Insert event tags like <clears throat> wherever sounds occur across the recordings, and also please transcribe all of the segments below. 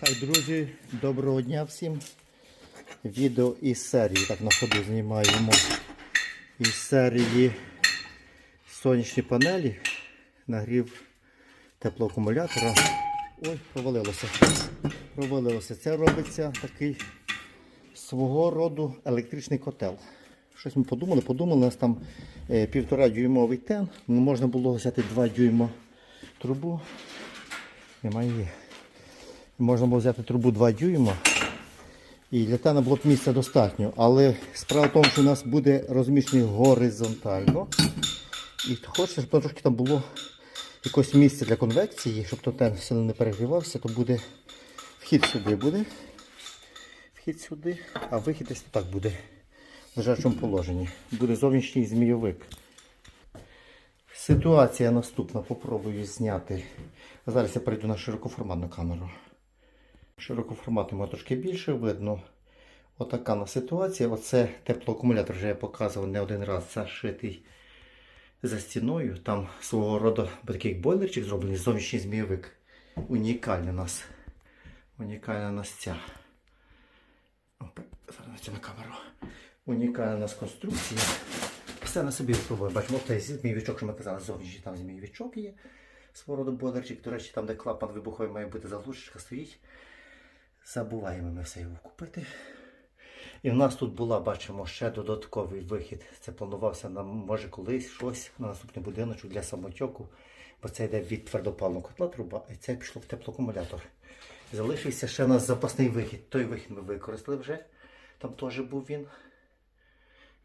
Так, друзі, доброго дня всім. Відео із серії, так на ходу знімаємо. Із серії сонячні панелі. Нагрів теплоакумулятора. Ой, провалилося. Провалилося. Це робиться такий свого роду електричний котел. Щось ми подумали, подумали, у нас там е, півтора дюймовий тен. Можна було взяти 2 дюйма трубу. Немає її. Можна було взяти трубу 2 дюйма. І для тена було б місця достатньо. Але справа в тому, що у нас буде розміщений горизонтально. І хочеться, щоб трошки там було якось місце для конвекції, щоб то тен сильно не перегрівався, то буде вхід сюди буде. Вхід сюди, а вихід десь так буде. В лежачому положенні. Буде зовнішній змійовик. Ситуація наступна. Попробую зняти. Зараз я перейду на широкоформатну камеру. Широкоформатну може трошки більше видно. Отака на ситуація. Оце теплоакумулятор вже я показував не один раз зашитий за стіною. Там свого роду такий бойлерчик зроблений, зовнішній змійовик. Унікальний у нас. Унікальна нас ця. Зараз на камеру. Унікальна нас конструкція. Все на собі випробую. Бачимо, той змійовичок, що ми казали, зовнішній там змійовичок є. Свого роду бойлерчик. До речі, там, де клапан вибуховий має бути заглушечка, стоїть. Забуваємо ми все його купити. І в нас тут була, бачимо, ще додатковий вихід. Це планувався нам, може, колись щось на наступний будиночок для самотьоку. Бо це йде від твердопаливного котла труба, і це пішло в теплоакумулятор. Залишився ще у нас запасний вихід. Той вихід ми використали вже. Там теж був він.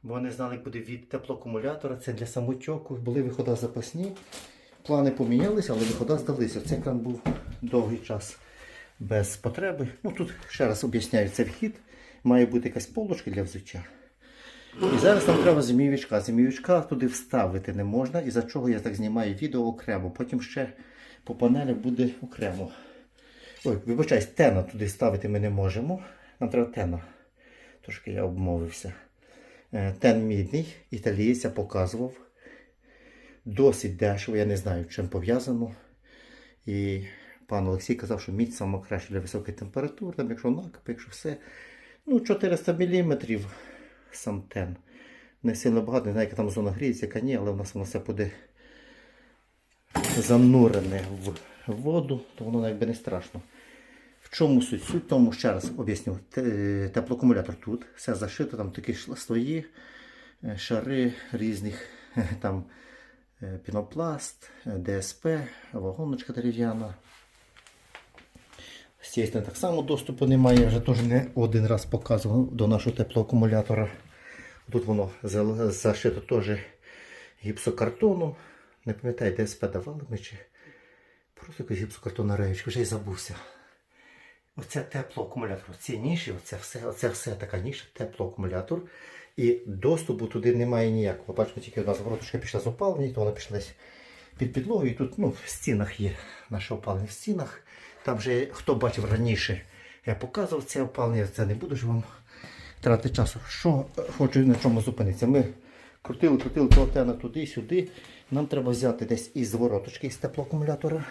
Бо не знали, як буде від теплоакумулятора. Це для самотьоку. Були виходи запасні. Плани помінялися, але виходи здалися. Цей кран був довгий час без потреби. Ну тут ще раз об'ясняю, це вхід. Має бути якась полочка для взуття. І зараз нам треба змійовичка. Змійовичка туди вставити не можна, і за чого я так знімаю відео окремо. Потім ще по панелі буде окремо. Ой, вибачаюсь, тена туди ставити ми не можемо. Нам треба тена. Трошки я обмовився. Е, Тен мідний, італієць показував. Досить дешево, я не знаю, чим пов'язано. І пан Олексій казав, що мідь саме краще для високої температури, там, якщо накип, якщо все. Ну, 400 мм сам тен. Не сильно багато, не знаю, яка там зона гріється, яка ні, але в нас воно все буде занурене в воду, то воно навіть не страшно. В чому суть? Суть тому, ще раз об'ясню, Те- теплоакумулятор тут, все зашито, там такі слої, е, шари різних, там е, пінопласт, е, ДСП, вагоночка дерев'яна. З так само доступу немає, вже теж не один раз показував до нашого теплоакумулятора. Тут воно зашито теж гіпсокартону. Не пам'ятаю, ДСП давали ми чи просто якась гіпсокартонна реєчка, вже й забувся. Оце теплоакумулятор. Ці ніші, оце все, оце все така ніша, теплоакумулятор. І доступу туди немає ніякого. Бачимо, тільки у нас воротушка пішла з опалення, то вона пішла десь під підлогою. І тут ну, в стінах є наше опалення в стінах. Там вже хто бачив раніше, я показував це опалення, це не буду ж вам тратити часу. Що хочу на чому зупинитися. Ми крутили, крутили того тена туди-сюди. Нам треба взяти десь із вороточки з теплоакумулятора.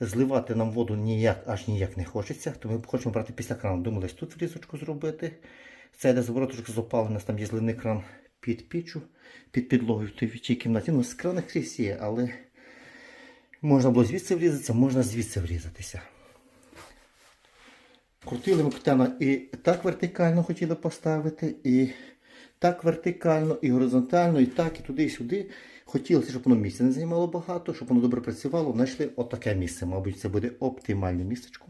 Зливати нам воду ніяк, аж ніяк не хочеться, то ми хочемо брати після крану. Думали, тут врізочку зробити. Це йде з вороточок з опалення, там є зливний кран під піччю, під підлогою в тій, в тій кімнаті. Ну, з крана крізь є, але можна було звідси врізатися, можна звідси врізатися. Крутили ми котена і так вертикально хотіли поставити, і так вертикально, і горизонтально, і так, і туди, і сюди. Хотілося, щоб воно місця не займало багато, щоб воно добре працювало. Знайшли отаке місце. Мабуть, це буде оптимальне містечко.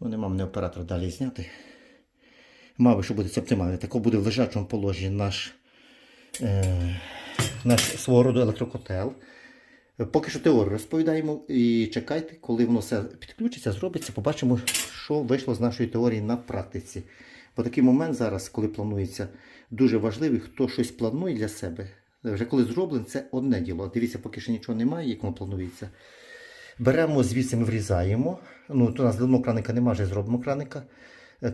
Ну, нема мене оператора далі зняти. Мабуть, що буде це оптимальне. Тако буде в лежачому положенні наш, е, наш свого роду електрокотел. Поки що теорію розповідаємо і чекайте, коли воно все підключиться, зробиться, побачимо, що вийшло з нашої теорії на практиці. Бо такий момент зараз, коли планується, дуже важливий, хто щось планує для себе. Вже коли зроблено, це одне діло. Дивіться, поки що нічого немає, як воно планується. Беремо звідси, ми врізаємо. Ну, у нас зеленого краника немає, вже зробимо краника.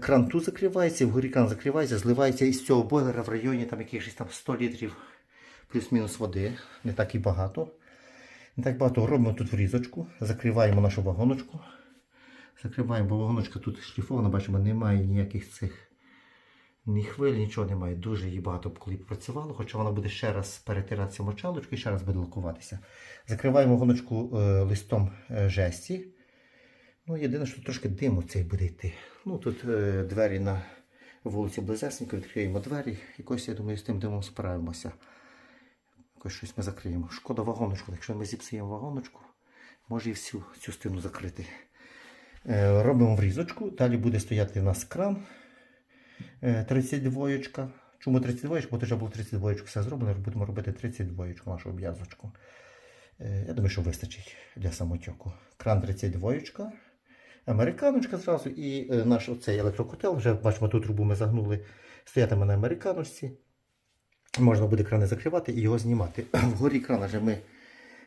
Кран тут закривається, вгорі кран закривається, зливається із цього бойлера в районі там якихось там 100 літрів плюс-мінус води. Не так і багато. Не так багато робимо тут врізочку, закриваємо нашу вагоночку. Закриваємо, бо вагоночка тут шліфована, бачимо, немає ніяких цих ні хвиль, нічого немає. Дуже її багато коли працювало, хоча вона буде ще раз перетиратися мочалочкою і ще раз буде лакуватися. Закриваємо гоночку е, листом е, жесті. Ну, єдине, що трошки диму цей буде йти. Ну, тут е, двері на вулиці Близесенько, відкриємо двері. Якось, я думаю, з тим димом справимося. Якось щось ми закриємо. Шкода вагоночку. Якщо ми зіпсуємо вагоночку, може і всю цю стіну закрити. Е, робимо врізочку. Далі буде стояти у нас кран. Е, 32. Чому 32? Бо вже було 32 все зроблено. Будемо робити 32 нашу обв'язочку. Е, Я думаю, що вистачить для самотьоку. Кран 32. Американочка зразу і наш оцей електрокотел. Вже бачимо, тут трубу ми загнули. Стоятиме на американочці. Можна буде крани закривати і його знімати. <clears throat> Вгорі крана вже ми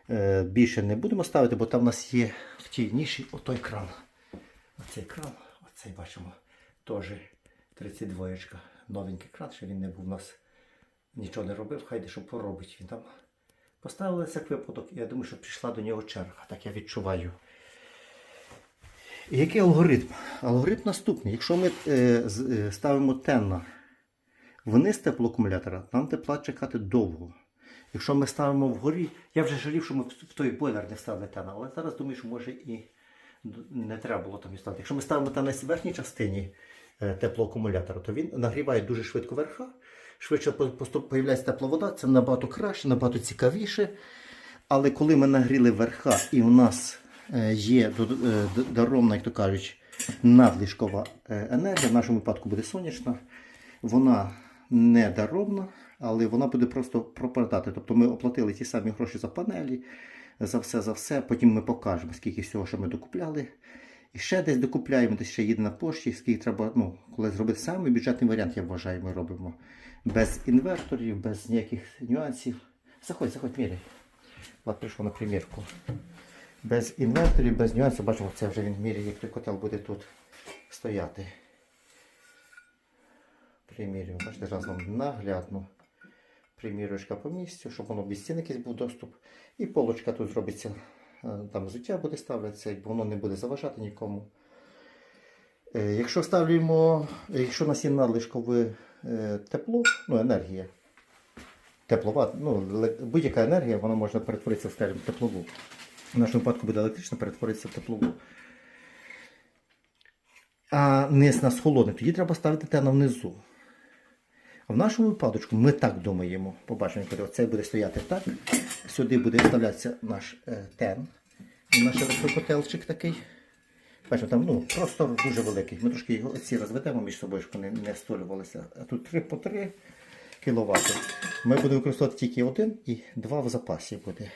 е, більше не будемо ставити, бо там у нас є в тій ніші отой кран. Оцей кран, оцей бачимо, теж 32 Новенький кран, що він не був у нас нічого не робив, хай де що поробить. Він там поставили як випадок, і я думаю, що прийшла до нього черга. Так я відчуваю. Який алгоритм? Алгоритм наступний. Якщо ми е, е, ставимо тенна вниз теплоакумулятора, нам тепла чекати довго. Якщо ми ставимо вгорі, я вже жалів, що ми в той бойлер не ставили тена, але зараз думаю, що може і не треба було там і ставити. Якщо ми ставимо тена в верхній частині е, теплоакумулятора, то він нагріває дуже швидко верха, швидше по- поступ- появляється тепла вода, це набагато краще, набагато цікавіше. Але коли ми нагріли верха і у нас е, є е, д- даровна, як то кажуть, надлишкова енергія, в нашому випадку буде сонячна, вона не даровна, але вона буде просто пропадати. Тобто ми оплатили ті самі гроші за панелі, за все, за все. Потім ми покажемо, скільки всього, що ми докупляли. І ще десь докупляємо, десь ще їде на пошті, скільки треба, ну, коли зробити самий бюджетний варіант, я вважаю, ми робимо. Без інверторів, без ніяких нюансів. Заходь, заходь, міряй. Влад прийшов на примірку. Без інверторів, без нюансів, бачимо, це вже він міряє, як той котел буде тут стояти. Примірюємо, бачите, зараз вам наглядно. Примірюшка по місцю, щоб воно без стін якийсь був доступ. І полочка тут зробиться, е, там взуття буде ставлятися, бо воно не буде заважати нікому. Е, Якщо ставлюємо, якщо нас є надлишкове е, тепло, ну енергія, теплова, ну, будь-яка енергія, вона може перетворитися скажімо, в теплову. В нашому випадку буде електрична, перетворитися в теплову. А низ нас холодний, тоді треба ставити тена внизу. В нашому випадку ми так думаємо. Побачимо, коли оцей буде стояти так. Сюди буде вставлятися наш е, тен. Наш електрокотелчик такий. Бачимо, там ну, простор дуже великий. Ми трошки його ці розведемо між собою, щоб вони не столювалися. А тут 3 по 3 кВт. Ми будемо використовувати тільки один і два в запасі буде.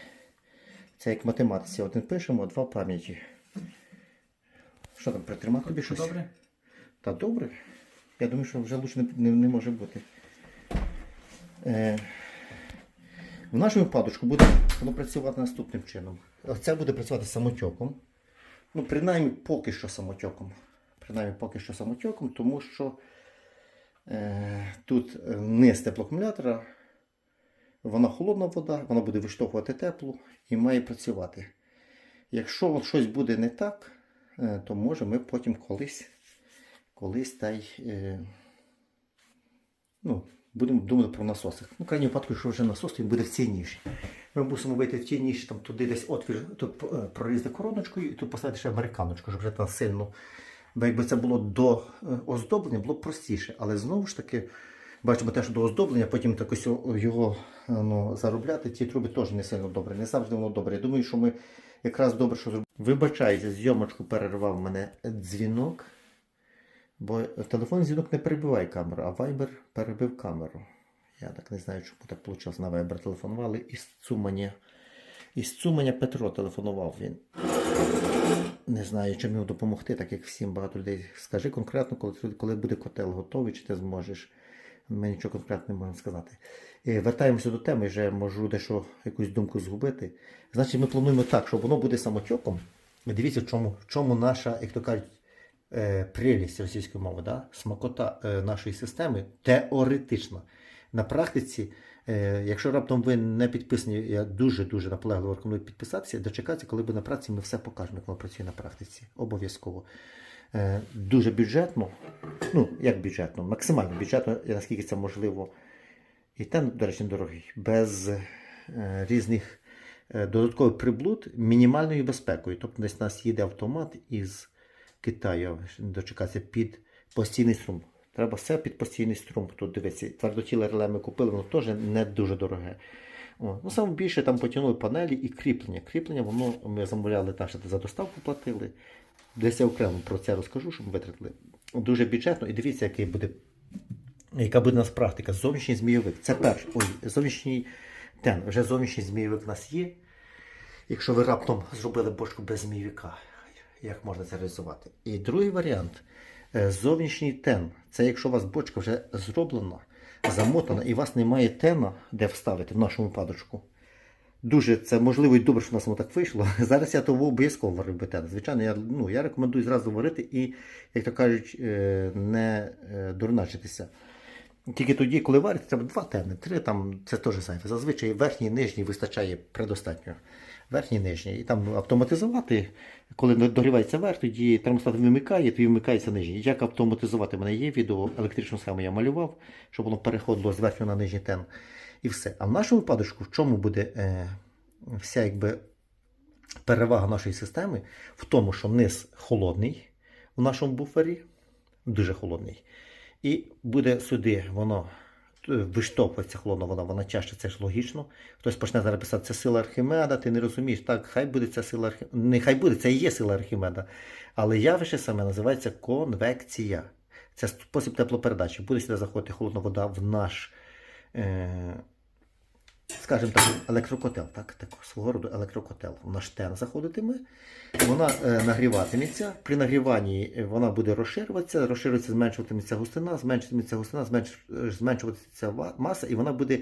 Це як в математиці. Один пишемо, а два в пам'яті. Що там, притримати тобі щось? Добре? Та добре. Я думаю, що вже лучше не, не, не може бути. Е, в нашому випадку буде воно працювати наступним чином. Це буде працювати самотьоком. Ну, принаймні, поки що самотьоком. Принаймні, поки що самотьоком, тому що е, тут низ теплоакумулятора, вона холодна вода, вона буде виштовхувати тепло і має працювати. Якщо щось буде не так, е, то може ми потім колись колись та й е, ну, будемо думати про насоси. Ну, крайній випадку, що вже насос він буде в цій ніші. Ми мусимо вийти в цій ніші, там туди десь отвір, тут е, прорізати короночкою і тут поставити ще американочку, щоб вже там сильно. Бо якби це було до е, оздоблення, було б простіше. Але знову ж таки, бачимо те, що до оздоблення, потім так ось його е, ну, заробляти, ті труби теж не сильно добре. Не завжди воно добре. Я думаю, що ми якраз добре, що зробили. Вибачайте, зйомочку перервав мене дзвінок. Бо телефон дзвінок не перебиває камеру, а Viber перебив камеру. Я так не знаю, чому так вийшло. На Viber телефонували із Цуманя. Із Цуманя Петро телефонував він. Не знаю, чим йому допомогти, так як всім багато людей. Скажи конкретно, коли, коли буде котел готовий, чи ти зможеш. Ми нічого конкретно не можемо сказати. Е, Вертаємося до теми, вже можу дещо якусь думку згубити. Значить, ми плануємо так, що воно буде самотьоком. Дивіться, в чому, в чому наша, як то кажуть, прелість російської мови, да? смакота е, нашої системи теоретично. на практиці, е, якщо раптом ви не підписані, я дуже-дуже наполегливо рекомендую підписатися, дочекатися, коли буде на практиці, ми все покажемо, як воно працює на практиці. Обов'язково. Е, Дуже бюджетно, ну, як бюджетно, максимально бюджетно, наскільки це можливо. І ten, до речі, дорогий, без е, різних е, додаткових приблуд, мінімальною безпекою. Тобто десь у нас їде автомат із Китаю, дочекатися під постійний струм. Треба все під постійний струм. Тут дивиться, твердотіле реле ми купили, воно теж не дуже дороге. О, ну, саме більше там потягнули панелі і кріплення. Кріплення воно ми замовляли що за доставку платили. Десь я окремо про це розкажу, щоб витратили. Дуже бюджетно. І дивіться, який буде, яка буде у нас практика. Зовнішній змійовик. Це перший. Ой, зовнішній тен. Вже зовнішній змійовик у нас є. Якщо ви раптом зробили бочку без змійовика, як можна це реалізувати? І другий варіант е, зовнішній тен. Це якщо у вас бочка вже зроблена, замотана, і у вас немає тена, де вставити в нашому падочку. Дуже це можливо і добре, що в нас воно так вийшло. <laughs> Зараз я того обов'язково варив би тен. Звичайно, я, ну, я рекомендую зразу варити і, як то кажуть, е, не е, дурначитися. Тільки тоді, коли варити, треба два тени, три там це теж зайве. Зазвичай верхній і нижній вистачає предостатньо. Верхній нижній. І там автоматизувати, коли догрівається верх, тоді термостат вимикає, тоді вмикається нижній. Як автоматизувати? У мене є відео, електричну схему я малював, щоб воно переходило з верхнього на нижній тен. І все. А в нашому випадку, в чому буде е, вся якби, перевага нашої системи? В тому, що низ холодний в нашому буфері, дуже холодний. І буде сюди воно виштовхується холодна вода, вона чаще, це ж логічно. Хтось почне зараз писати, це сила Архімеда, ти не розумієш. Так, хай буде ця сила Архімеда. Не хай буде, це і є сила Архімеда. Але явище саме називається конвекція. Це спосіб теплопередачі. Буде сюди заходити холодна вода в наш, е, скажімо так, електрокотел. Так, так, свого роду електрокотел. В наш заходитиме. Вона е, нагріватиметься. При нагріванні е, вона буде розширюватися, розширюється, зменшуватиметься густина, зменшуватиметься густина, зменш, е, зменшуватися маса, і вона буде,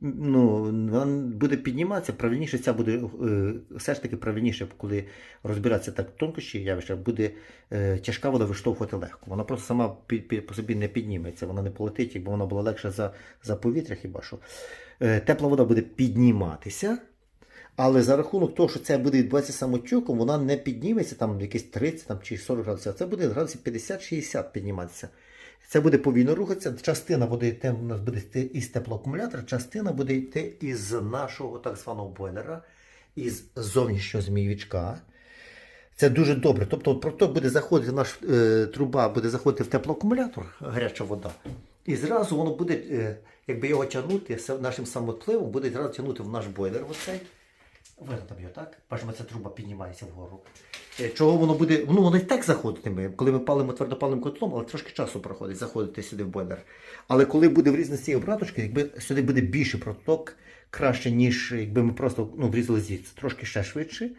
ну, вона буде підніматися, правильніше ця буде е, все ж таки правильніше, коли розбиратися так тонкощі явища, буде е, тяжка вода виштовхувати легко. Вона просто сама по собі не підніметься, вона не полетить, якби вона була легша за, за повітря хіба що. Е, тепла вода буде підніматися. Але за рахунок того, що це буде відбуватися самотюком, вона не підніметься там якісь 30 там, чи 40 градусів, а це буде градусів 50-60 підніматися. Це буде повільно рухатися. Частина буде йти, у нас буде йти із теплоакумулятора, частина буде йти із нашого так званого бойлера, із зовнішнього змійовичка. Це дуже добре. Тобто, проток буде заходити, наш е, труба буде заходити в теплоакумулятор, гаряча вода. І зразу воно буде, е, якби його тягнути нашим самопливом, буде зразу тягнути в наш бойлер. Оцей. Видно там його, так? Бачимо, ця труба піднімається вгору. Е, Чого воно буде? Ну, воно і так заходитиме, коли ми палимо твердопаливним котлом, але трошки часу проходить заходити сюди в бойлер. Але коли буде в різності обраточки, якби сюди буде більший проток, краще, ніж якби ми просто ну, врізали звідси, трошки ще швидше.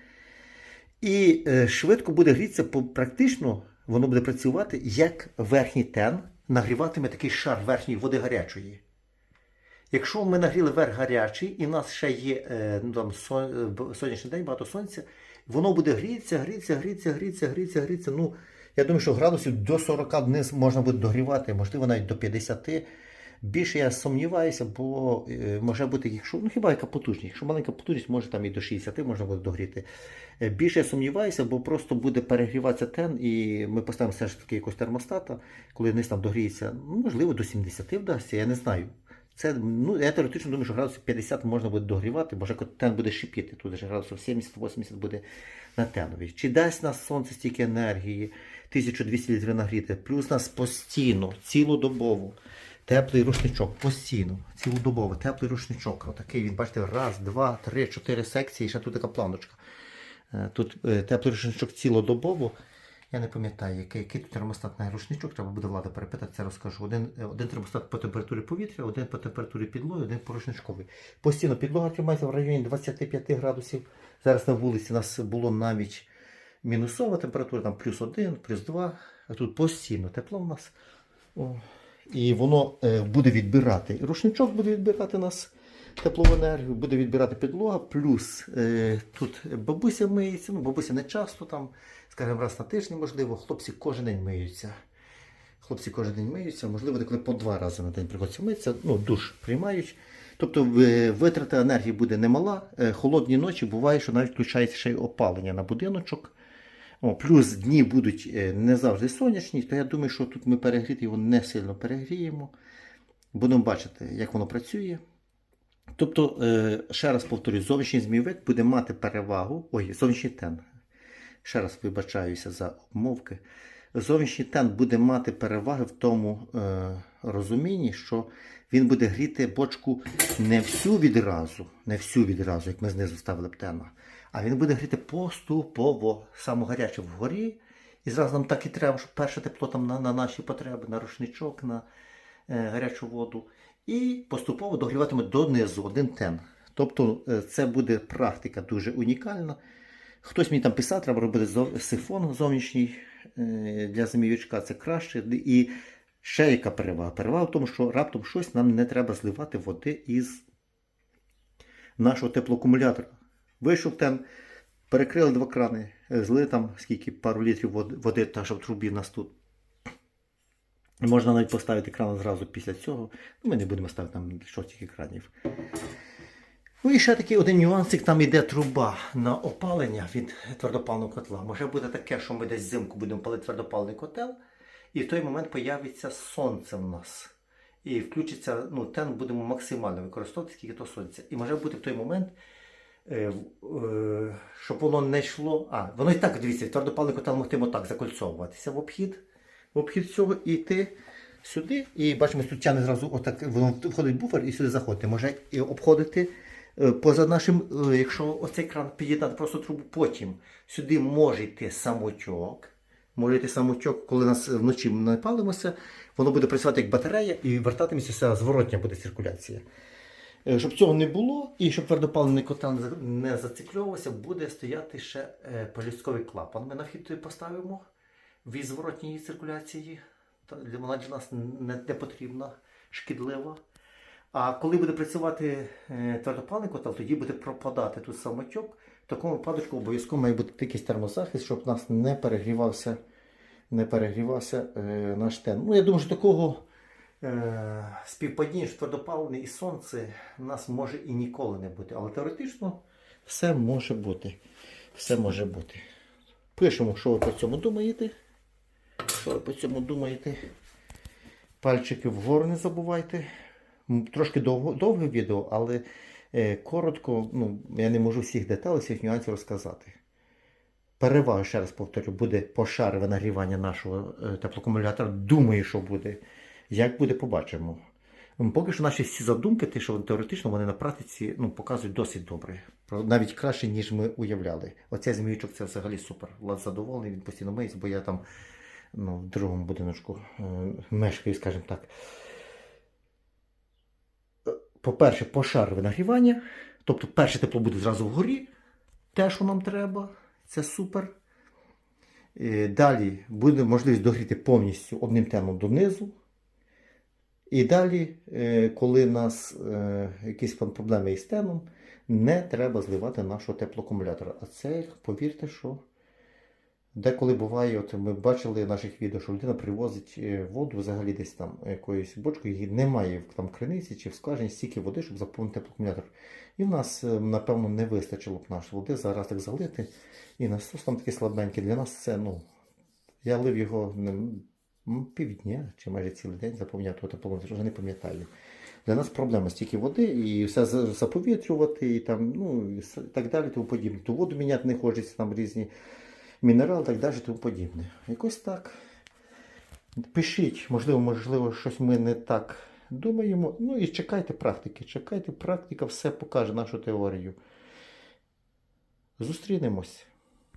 І е, швидко буде грітися, практично воно буде працювати як верхній тен, нагріватиме такий шар верхньої води гарячої. Якщо ми нагріли верх гарячий, і в нас ще є е, ну, там, е, сонячний день, багато сонця, воно буде грітися, грітися, грітися, грітися, грітися, грітися. Ну, я думаю, що градусів до 40 вниз можна буде догрівати, можливо, навіть до 50. Більше я сумніваюся, бо е, може бути, якщо ну хіба яка потужність, якщо маленька потужність, може там і до 60 можна буде догріти. Більше я сумніваюся, бо просто буде перегріватися тен, і ми поставимо все ж таки якогось термостата, коли низ там догріється, ну, можливо, до 70 вдасться, я не знаю. Це, ну, я теоретично думаю, що градусів 50 можна буде догрівати, бо вже тен буде шипіти, тут вже градусів 70-80 буде на тенові. Чи дасть нас сонце стільки енергії, 1200 літрів нагріти, плюс нас постійно, цілодобово, теплий рушничок, постійно, цілодобово, теплий рушничок. Отакий він, бачите, раз, два, три, чотири секції, і ще тут така планочка. Е, Тут е, теплий рушничок цілодобово. Я не пам'ятаю, який, який тут термостат на рушничок, треба буде влада перепитати, це розкажу. Один, е, один термостат по температурі повітря, один по температурі підлоги, один по рушничковій. Постійно підлога тримається в районі 25 градусів. Зараз на вулиці у нас було навіть мінусова температура, там плюс 1, плюс 2. А тут постійно тепло у нас. О. І воно е, буде відбирати. Рушничок буде відбирати нас теплову енергію, буде відбирати підлога, плюс е, тут бабуся миється, ну бабуся не часто там, скажімо, раз на тиждень, можливо, хлопці кожен день миються. Хлопці кожен день миються, можливо, деколи по два рази на день приходиться митися, ну, душ приймають. Тобто витрата енергії буде немала. Е, Холодні ночі буває, що навіть включається ще й опалення на будиночок. О, плюс дні будуть е, не завжди сонячні, то я думаю, що тут ми перегріти його не сильно перегріємо. Будемо бачити, як воно працює. Тобто, е, ще раз повторюю, зовнішній змійовик буде мати перевагу. Ой, зовнішній тен. Ще раз вибачаюся за обмовки. Зовнішній тен буде мати переваги в тому е, розумінні, що він буде гріти бочку не всю відразу, не всю відразу, як ми знизу ставили б тена, а він буде гріти поступово, саме гаряче вгорі. І зразу нам так і треба, щоб перше тепло там на, на наші потреби, на рушничок, на е, гарячу воду. І поступово догріватиме донизу один тен. Тобто е, це буде практика дуже унікальна. Хтось мені там писав, треба робити сифон зовнішній е, для зміючка, це краще. І ще яка перевага? Перевага в тому, що раптом щось нам не треба зливати води із нашого теплоакумулятора. Вийшов тен, перекрили два крани, е, злили там скільки пару літрів води та що в трубі в нас тут. Можна навіть поставити кран зразу після цього. Ну, ми не будемо ставити там шостих екранів. Ну і ще такий один нюансик, там йде труба на опалення від твердопаливного котла. Може бути таке, що ми десь взимку будемо палити твердопаливний котел, і в той момент появиться сонце в нас. І включиться, ну, тен будемо максимально використовувати, скільки то сонця. І може бути в той момент, е, е, щоб воно не йшло. А, воно і так, дивіться, твердопаливний котел могтимо так закольцовуватися в обхід, в обхід цього і йти сюди. І бачимо, тут тягне зразу отак, воно входить буфер і сюди заходити. Може і обходити поза нашим, е, якщо оцей кран під'єднати просто трубу, потім сюди може йти самотьок. Може йти самотьок, коли нас вночі ми не палимося, воно буде працювати як батарея і вертатиметься зворотня буде циркуляція. Е, Щоб цього не було, і щоб твердопаливний котел не за- не зацикльовувався, буде стояти ще е, клапан. Ми на вхід поставимо від зворотньої циркуляції. Вона для нас не потрібна, шкідлива. А коли буде працювати е, твердопаливний котел, тоді буде пропадати тут самотьок. В такому випадку обов'язково має бути якийсь термозахист, щоб у нас не перегрівався, не перегрівався е, наш тен. Ну, я думаю, що такого е, співпадіння що твердопаливний і сонце у нас може і ніколи не бути. Але теоретично все може бути. Все може бути. Пишемо, що ви по цьому думаєте. Що ви по цьому думаєте? Пальчики вгору не забувайте. Трошки довго, довге відео, але е, коротко, ну, я не можу всіх деталей, всіх нюансів розказати. Перевага, ще раз повторю, буде пошарове нагрівання нашого е, теплоакумулятора. Думаю, що буде. Як буде, побачимо. Поки що наші всі задумки, ті, що теоретично вони на практиці ну, показують досить добре. Навіть краще, ніж ми уявляли. Оцей зміючок це взагалі супер. Влад задоволений, він постійно миється, бо я там ну, в другому будиночку е, мешкаю, скажімо так. По-перше, пошарове нагрівання. Тобто перше тепло буде зразу вгорі, те, що нам треба, це супер. Е, Далі буде можливість догріти повністю одним теном донизу. І далі, е, коли у нас е, якісь проблеми із теном, не треба зливати нашого теплоакумулятора. А це, повірте, що деколи буває, от ми бачили наших відео, що людина привозить е, воду взагалі десь там якоюсь бочкою, її немає в там криниці чи в скважині стільки води, щоб заповнити теплоакумулятор. І в нас, е, напевно, не вистачило б нашої води зараз так залити. І насос там такий слабенький. Для нас це, ну, я лив його не, півдня чи майже цілий день заповняв того вже не пам'ятаю. Для нас проблема стільки води і все заповітрювати, і там, ну, і так далі, тому подібне. Ту воду міняти не хочеться, там різні мінерали, так далі, тому подібне. Якось так. Пишіть, можливо, можливо, щось ми не так думаємо. Ну і чекайте практики. Чекайте, практика все покаже нашу теорію. Зустрінемось.